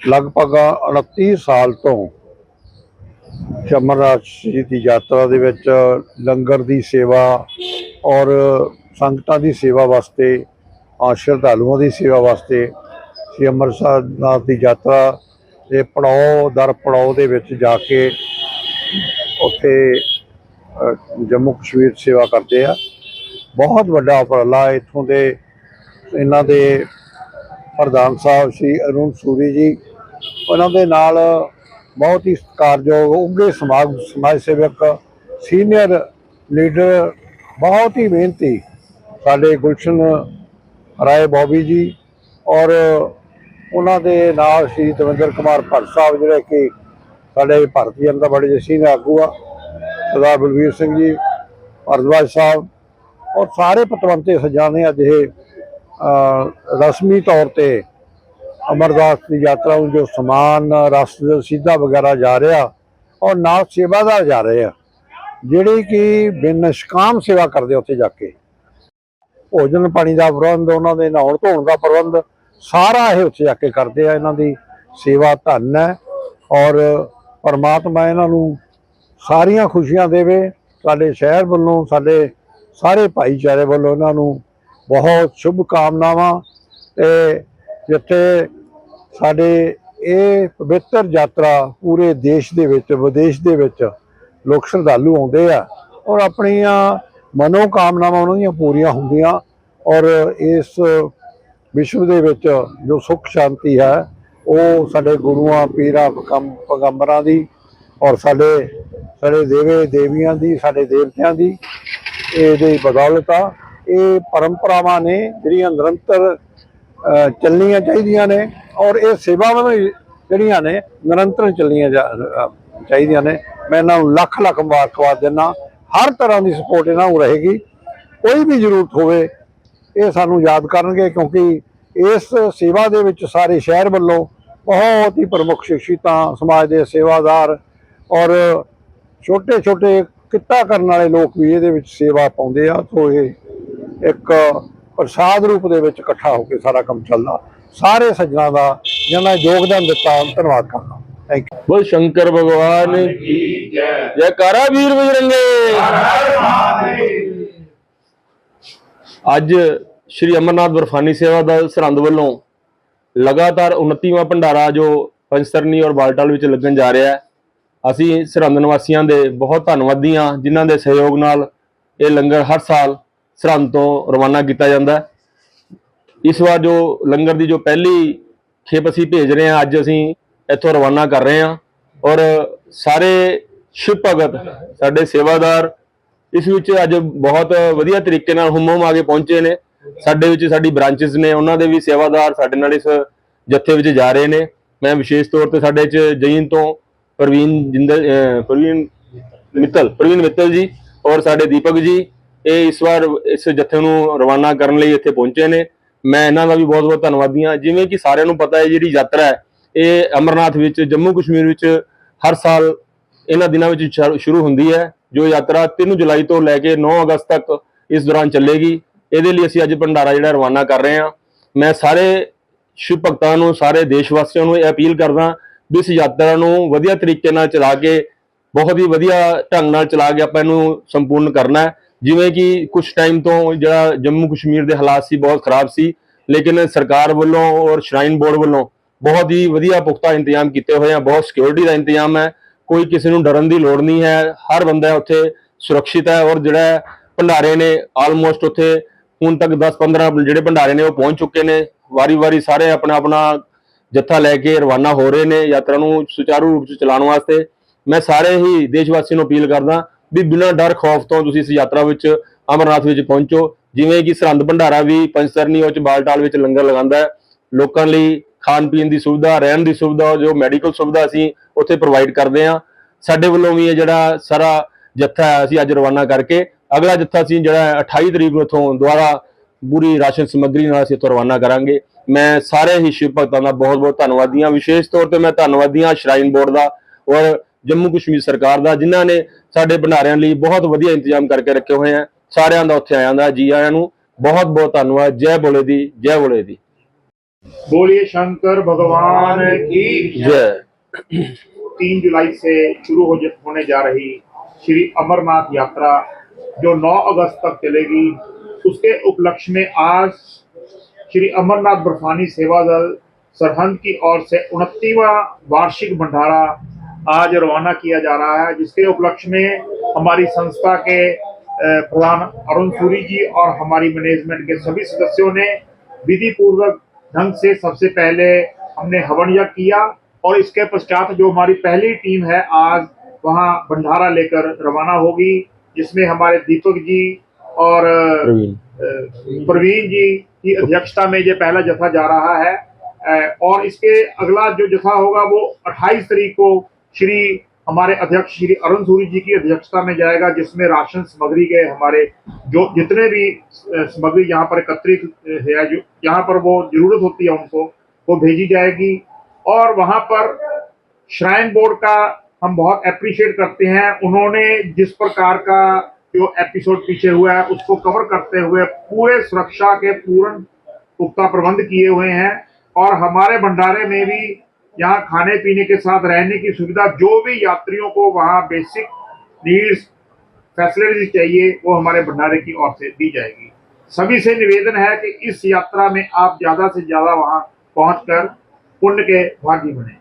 ਲਗਭਗ 29 ਸਾਲ ਤੋਂ ਚਮਰਨਾਥ ਜੀ ਦੀ ਯਾਤਰਾ ਦੇ ਵਿੱਚ ਲੰਗਰ ਦੀ ਸੇਵਾ ਔਰ ਸੰਗਤਾਂ ਦੀ ਸੇਵਾ ਵਾਸਤੇ ਆ ਸ਼ਰਧਾਲੂਆਂ ਦੀ ਸੇਵਾ ਵਾਸਤੇ ਸ੍ਰੀ ਅੰਮ੍ਰਿਤਸਰ ਨਾਥ ਦੀ ਯਾਤਰਾ ਦੇ ਪੜਾਅ ਦਰ ਪੜਾਅ ਦੇ ਵਿੱਚ ਜਾ ਕੇ ਉੱਥੇ ਜੰਮੂ ਕਸ਼ਮੀਰ ਸੇਵਾ ਕਰਦੇ ਆ। ਬਹੁਤ ਵੱਡਾ ਉਪਰਾਲਾ ਇੱਥੋਂ ਦੇ, ਇਹਨਾਂ ਦੇ ਪ੍ਰਧਾਨ ਸਾਹਿਬ ਸ੍ਰੀ ਅਰੁਣ ਸੂਰੀ ਜੀ ਉਹਨਾਂ ਦੇ ਨਾਲ ਬਹੁਤ ਹੀ ਸਤਿਕਾਰਯੋਗ, ਉੱਘੇ ਸਮਾਜ ਸਮਾਜ ਸੇਵਕ, ਸੀਨੀਅਰ ਲੀਡਰ, ਬਹੁਤ ਹੀ ਮਿਹਨਤੀ ਸਾਡੇ ਗੁਲਸ਼ਨ ਰਾਏ ਬੋਬੀ ਜੀ ਔਰ ਉਹਨਾਂ ਦੇ ਨਾਲ ਸ਼੍ਰੀ ਦਵਿੰਦਰ ਕੁਮਾਰ ਭੱਟ ਸਾਹਿਬ ਜਿਹੜੇ ਕਿ ਸਾਡੇ ਭਾਰਤੀ ਜਨਤਾ ਪਾਰਟੀ ਦੇ ਸੀਨੀਅਰ ਆਗੂ ਆ, ਸਰਦਾਰ ਬਲਵੀਰ ਸਿੰਘ ਜੀ, ਭਾਰਦਵਾਜ ਸਾਹਿਬ ਔਰ ਸਾਰੇ ਪਤਵੰਤੇ ਸੱਜਣਾ ਅੱਜ ਇਹ ਰਸਮੀ ਤੌਰ ਤੇ ਅਮਰਦਾਸ ਦੀ ਯਾਤਰਾ ਨੂੰ ਜੋ ਸਮਾਨ ਰਸ ਸਿੱਧਾ ਵਗੈਰਾ ਜਾ ਰਿਹਾ ਔਰ ਨਾਲ ਸੇਵਾਦਾਰ ਜਾ ਰਹੇ ਆ। ਜਿਹੜੇ ਕਿ ਬੇਨਿਸ਼ਕਾਮ ਸੇਵਾ ਕਰਦੇ ਉੱਥੇ ਜਾ ਕੇ। ਭੋਜਨ ਪਾਣੀ ਦਾ ਪ੍ਰਬੰਧ, ਉਹਨਾਂ ਦੇ ਨਹਾਉਣ ਧੋਣ ਦਾ ਪ੍ਰਬੰਧ, ਸਾਰਾ ਇਹ ਉੱਥੇ ਜਾ ਕੇ ਕਰਦੇ ਆ। ਇਹਨਾਂ ਦੀ ਸੇਵਾ ਧੰਨ ਹੈ ਔਰ ਪਰਮਾਤਮਾ ਇਹਨਾਂ ਨੂੰ ਸਾਰੀਆਂ ਖੁਸ਼ੀਆਂ ਦੇਵੇ। ਸਾਡੇ ਸ਼ਹਿਰ ਵੱਲੋਂ, ਸਾਡੇ ਸਾਰੇ ਭਾਈਚਾਰੇ ਵੱਲੋਂ ਇਹਨਾਂ ਨੂੰ ਬਹੁਤ ਸ਼ੁਭ ਕਾਮਨਾਵਾਂ ਤੇ ਜਿੱਥੇ ਸਾਡੇ ਇਹ ਪਵਿੱਤਰ ਯਾਤਰਾ ਪੂਰੇ ਦੇਸ਼ ਦੇ ਵਿੱਚ, ਵਿਦੇਸ਼ ਦੇ ਵਿੱਚ ਲੋਕ ਸ਼ਰਧਾਲੂ ਆਉਂਦੇ ਆ ਔਰ ਆਪਣੀਆਂ ਮਨੋ ਕਾਮਨਾਵਾਂ ਉਹਨਾਂ ਦੀਆਂ ਪੂਰੀਆਂ ਹੁੰਦੀਆਂ ਔਰ ਇਸ ਵਿਸ਼ਵ ਦੇ ਵਿੱਚ ਜੋ ਸੁੱਖ ਸ਼ਾਂਤੀ ਹੈ, ਉਹ ਸਾਡੇ ਗੁਰੂਆਂ, ਪੀਰਾਂ ਪਕੰਮ- ਪੈਗੰਬਰਾਂ ਦੀ ਔਰ ਸਾਡੇ ਸਾਡੇ ਦੇਵੇ ਦੇਵੀਆਂ ਦੀ, ਸਾਡੇ ਦੇਵਤਿਆਂ ਦੀ ਇਹਦੀ ਬਦੌਲਤ ਆ। ਇਹ ਪਰੰਪਰਾਵਾਂ ਨੇ ਜਿਹੜੀਆਂ ਨਿਰੰਤਰ ਚੱਲਣੀਆਂ ਚਾਹੀਦੀਆਂ ਨੇ ਔਰ ਇਹ ਸੇਵਾਵਾਂ ਜਿਹੜੀਆਂ ਨੇ ਨਿਰੰਤਰ ਚੱਲਣੀਆਂ ਜਾ- ਚਾਹੀਦੀਆਂ ਨੇ। ਮੈਂ ਇਹਨਾਂ ਨੂੰ ਲੱਖ ਲੱਖ ਮੁਬਾਰਕਬਾਦ ਦਿੰਦਾ। ਹਰ ਤਰ੍ਹਾਂ ਦੀ ਸਪੋਰਟ ਇਹਨਾਂ ਨੂੰ ਰਹੇਗੀ। ਕੋਈ ਵੀ ਜ਼ਰੂਰਤ ਹੋਵੇ, ਇਹ ਸਾਨੂੰ ਯਾਦ ਕਰਨਗੇ ਕਿਉਂਕਿ ਇਸ ਸੇਵਾ ਦੇ ਵਿੱਚ ਸਾਰੇ ਸ਼ਹਿਰ ਵੱਲੋਂ ਬਹੁਤ ਹੀ ਪ੍ਰਮੁੱਖ ਸ਼ਖਸੀਅਤਾਂ, ਸਮਾਜ ਦੇ ਸੇਵਾਦਾਰ ਔਰ ਛੋਟੇ ਛੋਟੇ ਕਿੱਤਾ ਕਰਨ ਵਾਲੇ ਲੋਕ ਵੀ ਇਹਦੇ ਵਿੱਚ ਸੇਵਾ ਪਾਉਂਦੇ ਆ। ਸੋ ਇਹ ਇੱਕ ਪ੍ਰਸ਼ਾਦ ਰੂਪ ਦੇ ਵਿੱਚ ਇਕੱਠਾ ਹੋ ਕੇ ਸਾਰਾ ਕੰਮ ਚੱਲਦਾ। ਸਾਰੇ ਸੱਜਣਾ ਦਾ ਜਿਨ੍ਹਾਂ ਨੇ ਯੋਗਦਾਨ ਦਿੱਤਾ ਧੰਨਵਾਦ ਕਰਦਾ। ਥੈਂਕ ਯੂ ਬੋਲ ਸ਼ੰਕਰ ਭਗਵਾਨ। ਕੀ ਜੈ। ਜੈ ਵੀਰ ਬਜਰੰਗੇ। ਅੱਜ ਸ਼੍ਰੀ ਅਮਰਨਾਥ ਬਰਫਾਨੀ ਸੇਵਾ ਦਲ ਸਰੰਦ ਵੱਲੋਂ ਲਗਾਤਾਰ 29ਵਾਂ ਭੰਡਾਰਾ ਜੋ ਪੰਚਸਰਨੀ ਔਰ ਬਾਲਟਾਲ ਵਿੱਚ ਲੱਗਣ ਜਾ ਰਿਹਾ ਹੈ ਅਸੀਂ ਸਰੰਦ ਨਿਵਾਸੀਆਂ ਦੇ ਬਹੁਤ ਧੰਨਵਾਦੀ ਹਾਂ ਜਿਨ੍ਹਾਂ ਦੇ ਸਹਿਯੋਗ ਨਾਲ ਇਹ ਲੰਗਰ ਹਰ ਸਾਲ ਸਰਹੰਦ ਤੋਂ ਰਵਾਨਾ ਕੀਤਾ ਜਾਂਦਾ ਇਸ ਵਾਰ ਜੋ ਲੰਗਰ ਦੀ ਜੋ ਪਹਿਲੀ ਖੇਪ ਅਸੀਂ ਭੇਜ ਰਹੇ ਹਾਂ, ਅੱਜ ਅਸੀਂ ਇੱਥੋਂ ਰਵਾਨਾ ਕਰ ਰਹੇ ਹਾਂ ਔਰ ਸਾਰੇ ਸ਼ਿਵ ਭਗਤ, ਸਾਡੇ ਸੇਵਾਦਾਰ ਇਸ ਵਿੱਚ ਅੱਜ ਬਹੁਤ ਵਧੀਆ ਤਰੀਕੇ ਨਾਲ ਹੁਮਮ ਆ ਕੇ ਪਹੁੰਚੇ ਨੇ। ਸਾਡੇ ਵਿੱਚ ਸਾਡੀ ਬ੍ਰਾਂਚਸ ਨੇ, ਉਹਨਾਂ ਦੇ ਵੀ ਸੇਵਾਦਾਰ ਸਾਡੇ ਨਾਲ ਇਸ ਜੱਥੇ ਵਿੱਚ ਜਾ ਰਹੇ ਨੇ। ਮੈਂ ਵਿਸ਼ੇਸ਼ ਤੌਰ ਤੇ ਸਾਡੇ ਚ ਜੈਨ ਤੋਂ ਪ੍ਰਵੀਨ ਜਿੰਦਲ ਪ੍ਰਵੀਨ ਮਿੱਤਲ ਪ੍ਰਵੀਨ ਮਿੱਤਲ ਜੀ ਔਰ ਸਾਡੇ ਦੀਪਕ ਜੀ ਇਹ ਇਸ ਵਾਰ ਇਸ ਜੱਥੇ ਨੂੰ ਰਵਾਨਾ ਕਰਨ ਲਈ ਇੱਥੇ ਪਹੁੰਚੇ ਨੇ। ਮੈਂ ਇਹਨਾਂ ਦਾ ਵੀ ਬਹੁਤ-ਬਹੁਤ ਧੰਨਵਾਦੀ ਹਾਂ। ਜਿਵੇਂ ਕਿ ਸਾਰਿਆਂ ਨੂੰ ਪਤਾ ਹੈ ਜਿਹੜੀ ਯਾਤਰਾ ਹੈ, ਇਹ ਅਮਰਨਾਥ ਵਿੱਚ, ਜੰਮੂ ਕਸ਼ਮੀਰ ਵਿੱਚ ਹਰ ਸਾਲ ਇਹਨਾਂ ਦਿਨਾਂ ਵਿੱਚ ਸ਼ਰ- ਸ਼ੁਰੂ ਹੁੰਦੀ ਹੈ। ਜੋ ਯਾਤਰਾ 3 ਜੁਲਾਈ ਤੋਂ ਲੈ ਕੇ 9 ਅਗਸਤ ਤੱਕ ਇਸ ਦੌਰਾਨ ਚੱਲੇਗੀ। ਇਹਦੇ ਲਈ ਅਸੀਂ ਅੱਜ ਭੰਡਾਰਾ ਜਿਹੜਾ ਰਵਾਨਾ ਕਰ ਰਹੇ ਹਾਂ। ਮੈਂ ਸਾਰੇ ਸ਼ਿਵ ਭਗਤਾਂ ਨੂੰ, ਸਾਰੇ ਦੇਸ਼ ਵਾਸੀਆਂ ਨੂੰ ਇਹ ਅਪੀਲ ਕਰਦਾ ਵੀ ਇਸ ਯਾਤਰਾ ਨੂੰ ਵਧੀਆ ਤਰੀਕੇ ਨਾਲ ਚਲਾ ਕੇ, ਬਹੁਤ ਹੀ ਵਧੀਆ ਢੰਗ ਨਾਲ ਚਲਾ ਕੇ ਆਪਾਂ ਇਹਨੂੰ ਸੰਪੂਰਨ ਕਰਨਾ ਹੈ। ਜਿਵੇਂ ਕਿ ਕੁਝ ਟਾਈਮ ਤੋਂ ਜਿਹੜਾ ਜੰਮੂ ਕਸ਼ਮੀਰ ਦੇ ਹਾਲਾਤ ਸੀ, ਬਹੁਤ ਖਰਾਬ ਸੀ, ਲੇਕਿਨ ਸਰਕਾਰ ਵੱਲੋਂ ਔਰ ਸ਼ਰਾਈਨ ਬੋਰਡ ਵੱਲੋਂ ਬਹੁਤ ਹੀ ਵਧੀਆ ਪੁਖਤਾ ਇੰਤਜ਼ਾਮ ਕੀਤੇ ਹੋਏ ਆ, ਬਹੁਤ ਸਿਕਿਉਰਿਟੀ ਦਾ ਇੰਤਜ਼ਾਮ ਹੈ, ਕੋਈ ਕਿਸੇ ਨੂੰ ਡਰਨ ਦੀ ਲੋੜ ਨਹੀਂ ਹੈ, ਹਰ ਬੰਦਾ ਉੱਥੇ ਸੁਰੱਖਿਅਤ ਹੈ ਔਰ ਜਿਹੜਾ ਭੰਡਾਰੇ ਨੇ ਆਲਮੋਸਟ ਉੱਥੇ ਹੁਣ ਤੱਕ 10-15 ਜਿਹੜੇ ਭੰਡਾਰੇ ਨੇ ਉਹ ਪਹੁੰਚ ਚੁੱਕੇ ਨੇ, ਵਾਰੀ-ਵਾਰੀ ਸਾਰੇ ਆਪਣਾ ਆਪਣਾ ਜੱਥਾ ਲੈ ਕੇ ਰਵਾਨਾ ਹੋ ਰਹੇ ਨੇ, ਯਾਤਰਾ ਨੂੰ ਸੁਚਾਰੂ ਰੂਪ ਚ ਚਲਾਉਣ ਵਾਸਤੇ। ਮੈਂ ਸਾਰੇ ਹੀ ਦੇਸ਼ ਵਾਸੀਆਂ ਨੂੰ ਅਪੀਲ ਕਰਦਾ ਵੀ ਬਿਨਾਂ ਡਰ ਖੌਫ ਤੋਂ ਤੁਸੀਂ ਇਸ ਯਾਤਰਾ ਵਿੱਚ ਅਮਰਨਾਥ ਵਿੱਚ ਪਹੁੰਚੋ। ਜਿਵੇਂ ਕਿ ਸਰਹੰਦ ਭੰਡਾਰਾ ਵੀ ਪੰਚਸਰਨੀ ਉਹ ਚ ਬਾਲਟਾਲ ਵਿੱਚ ਲੰਗਰ ਲਗਾਉਂਦਾ ਹੈ। ਲੋਕਾਂ ਲਈ ਖਾਣ ਪੀਣ ਦੀ ਸੁਵਿਧਾ, ਰਹਿਣ ਦੀ ਸੁਵਿਧਾ, ਜੋ ਮੈਡੀਕਲ ਸੁਵਿਧਾ ਅਸੀਂ ਉੱਥੇ ਪ੍ਰੋਵਾਈਡ ਕਰਦੇ ਹਾਂ। ਸਾਡੇ ਵੱਲੋਂ ਵੀ ਇਹ ਜਿਹੜਾ ਸਾਰਾ ਜੱਥਾ ਹੈ ਅਸੀਂ ਅੱਜ ਰਵਾਨਾ ਕਰਕੇ, ਅਗਲਾ ਜੱਥਾ ਅਸੀਂ ਜਿਹੜਾ ਹੈ 28 ਤਰੀਕ ਨੂੰ ਇੱਥੋਂ ਦੁਬਾਰਾ ਪੂਰੀ ਰਾਸ਼ਨ ਸਮੱਗਰੀ ਨਾਲ ਅਸੀਂ ਇੱਥੋਂ ਰਵਾਨਾ ਕਰਾਂਗੇ। ਮੈਂ ਸਾਰੇ ਹੀ ਸ਼ਿਵ ਭਗਤਾਂ ਦਾ ਬਹੁਤ ਬਹੁਤ ਧੰਨਵਾਦੀ ਹਾਂ। ਵਿਸ਼ੇਸ਼ ਤੌਰ ਤੇ ਮੈਂ ਧੰਨਵਾਦੀ ਹਾਂ ਸ਼ਰਾਈਨ ਬੋਰਡ ਦਾ ਔਰ ਜੰਮੂ ਕਸ਼ਮੀਰ ਸਰਕਾਰ ਦਾ ਜਿਨ੍ਹਾਂ ਨੇ ਸਾਡੇ ਭੰਡਾਰਿਆਂ ਲਈ ਬਹੁਤ ਵਧੀਆ ਇੰਤਜ਼ਾਮ ਕਰਕੇ ਰੱਖੇ ਹੋਏ ਆ ਸਾਰਿਆਂ ਦਾ ਉੱਥੇ ਆਇਆਂ ਦਾ ਜੀ ਆਇਆਂ ਨੂੰ ਬਹੁਤ ਬਹੁਤ ਧੰਨਵਾਦ ਜੈ ਬੋਲੇ ਦੀ ਜੈ ਬੋਲੇ ਦੀ बोलिए शंकर भगवान की जय तीन जुलाई से शुरू हो होने जा रही श्री अमरनाथ यात्रा जो 9 अगस्त तक चलेगी उसके उपलक्ष्य में आज श्री अमरनाथ बर्फानी सेवा दल सरहंद की ओर से उनतीवा वार्षिक भंडारा आज रवाना किया जा रहा है जिसके उपलक्ष्य में हमारी संस्था के प्रधान अरुण सूरी जी और हमारी मैनेजमेंट के सभी सदस्यों ने विधि पूर्वक ढंग से सबसे पहले हमने हवन यज्ञ किया और इसके पश्चात जो हमारी पहली टीम है आज वहाँ भंडारा लेकर रवाना होगी जिसमें हमारे दीपक जी और प्रवीण। जी की अध्यक्षता में ये पहला जत्था जा रहा है। और इसके अगला जो जत्था होगा वो 28 तारीख को श्री हमारे अध्यक्ष श्री अरुण सूरी जी की अध्यक्षता में जाएगा, जिसमें राशन सामग्री के हमारे जो जितने भी सामग्री यहाँ पर एकत्रित है, जो यहाँ पर वो ज़रूरत होती है उनको, वो भेजी जाएगी। और वहाँ पर श्राइन बोर्ड का हम बहुत अप्रिशिएट करते हैं। उन्होंने जिस प्रकार का जो एपिसोड पीछे हुआ है, उसको कवर करते हुए पूरे सुरक्षा के पूर्ण पुख्ता प्रबंध किए हुए हैं। और हमारे भंडारे में भी यहाँ खाने पीने के साथ रहने की सुविधा, जो भी यात्रियों को वहाँ बेसिक नीड्स फैसिलिटीज़ चाहिए, वो हमारे भंडारे की ओर से दी जाएगी। सभी से निवेदन है कि इस यात्रा में आप ज़्यादा से ज़्यादा वहाँ पहुँचकर पुण्य के भागी बने।